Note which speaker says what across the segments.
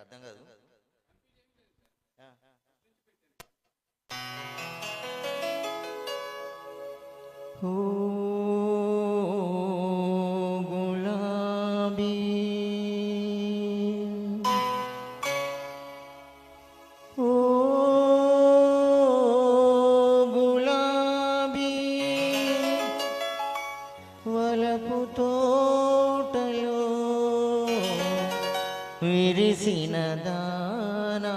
Speaker 1: అర్థం కాదు ఆ. ఓ గులాబీ విరిసిన దానా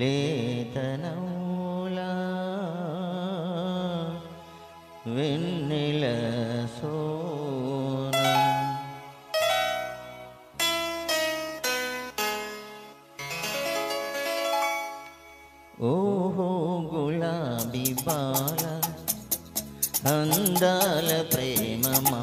Speaker 1: లేతనౌలా వెన్నెల సోన. ఓహో గులాబీ బాల అందాల ప్రేమమా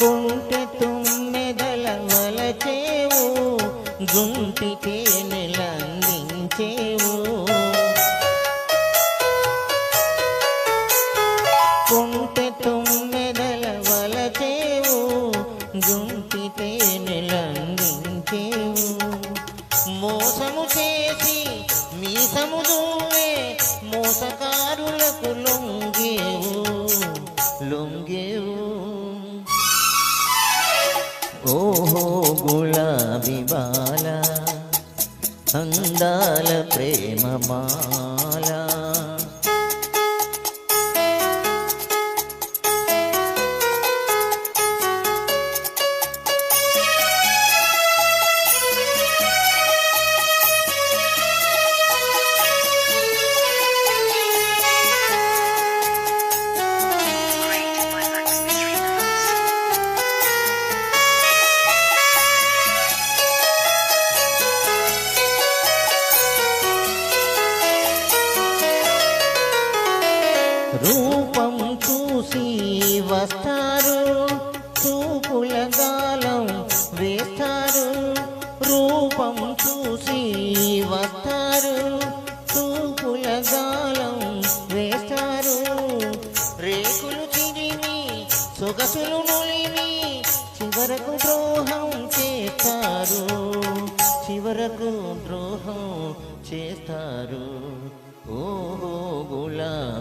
Speaker 1: కుంటె తుమ్మెదల వలచేవు గుంటి తేనెలందించేవు కుంటె తుమ్మెదల వలచేవు గుంటి తేనెలందించేవు మోసము చేసి మీసము గులాబీ అందాల ప్రేమమాల రూపం చూసి వస్తారు. చూపుల గాలం వేస్తారు. రూపం చూసి వస్తారు. చూపుల గాలం వేస్తారు. రేకులు చిరిమి సొగసులు నులిమి చివరకు ద్రోహం చేస్తారు. చివరకు ద్రోహం చేస్తారు.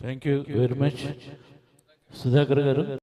Speaker 2: thank you very much Sudhakar garu